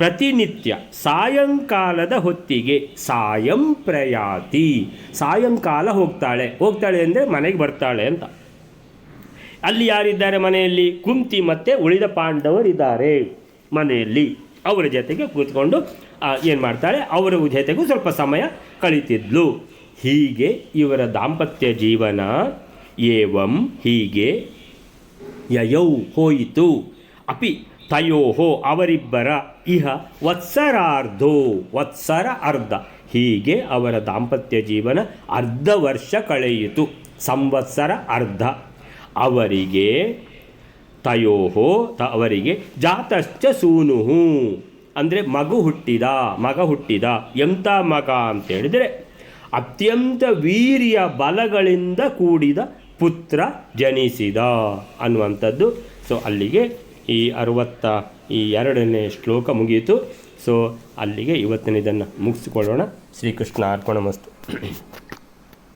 ಪ್ರತಿನಿತ್ಯ ಸಾಯಂಕಾಲದ ಹೊತ್ತಿಗೆ ಸಾಯಂ ಪ್ರಯಾತಿ, ಸಾಯಂಕಾಲ ಹೋಗ್ತಾಳೆ. ಹೋಗ್ತಾಳೆ ಅಂದರೆ ಮನೆಗೆ ಬರ್ತಾಳೆ ಅಂತ. ಅಲ್ಲಿ ಯಾರಿದ್ದಾರೆ ಮನೆಯಲ್ಲಿ? ಕುಂತಿ ಮತ್ತು ಉಳಿದ ಪಾಂಡವರಿದ್ದಾರೆ ಮನೆಯಲ್ಲಿ. ಅವರ ಜೊತೆಗೆ ಕೂತ್ಕೊಂಡು ಏನು ಮಾಡ್ತಾಳೆ ಅವರ ಜೊತೆಗೂ ಸ್ವಲ್ಪ ಸಮಯ ಕಳೀತಿದ್ಲು. ಹೀಗೆ ಇವರ ದಾಂಪತ್ಯ ಜೀವನ ಏವಂ ಹೀಗೆ ಯಯೌ ಹೋಯಿತು. ಅಪಿ ತಯೋಹೋ ಅವರಿಬ್ಬರ ಇಹ ವತ್ಸರಾರ್ಧೋ, ವತ್ಸರ ಅರ್ಧ. ಹೀಗೆ ಅವರ ದಾಂಪತ್ಯ ಜೀವನ ಅರ್ಧ ವರ್ಷ ಕಳೆಯಿತು. ಸಂವತ್ಸರ ಅರ್ಧ. ಅವರಿಗೆ ತಯೋಹೋ, ತ ಅವರಿಗೆ ಜಾತಶ್ಚ ಸೂನುಹು. ಅಂದರೆ ಮಗು ಹುಟ್ಟಿದ, ಮಗ ಹುಟ್ಟಿದ, ಎಂಥ ಮಗ ಅಂತ ಹೇಳಿದರೆ ಅತ್ಯಂತ ವೀರ್ಯ ಬಲಗಳಿಂದ ಕೂಡಿದ ಪುತ್ರ ಜನಿಸಿದ ಅನ್ನುವಂಥದ್ದು. ಸೊ ಅಲ್ಲಿಗೆ ಈ ಅರುವತ್ತ, ಈ ಎರಡನೇ ಶ್ಲೋಕ ಮುಗಿಯಿತು. ಸೊ ಅಲ್ಲಿಗೆ ಇವತ್ತಿನ ಇದನ್ನು ಮುಗಿಸಿಕೊಳ್ಳೋಣ. ಶ್ರೀಕೃಷ್ಣ ಅರ್ಪಣ ಮಸ್ತು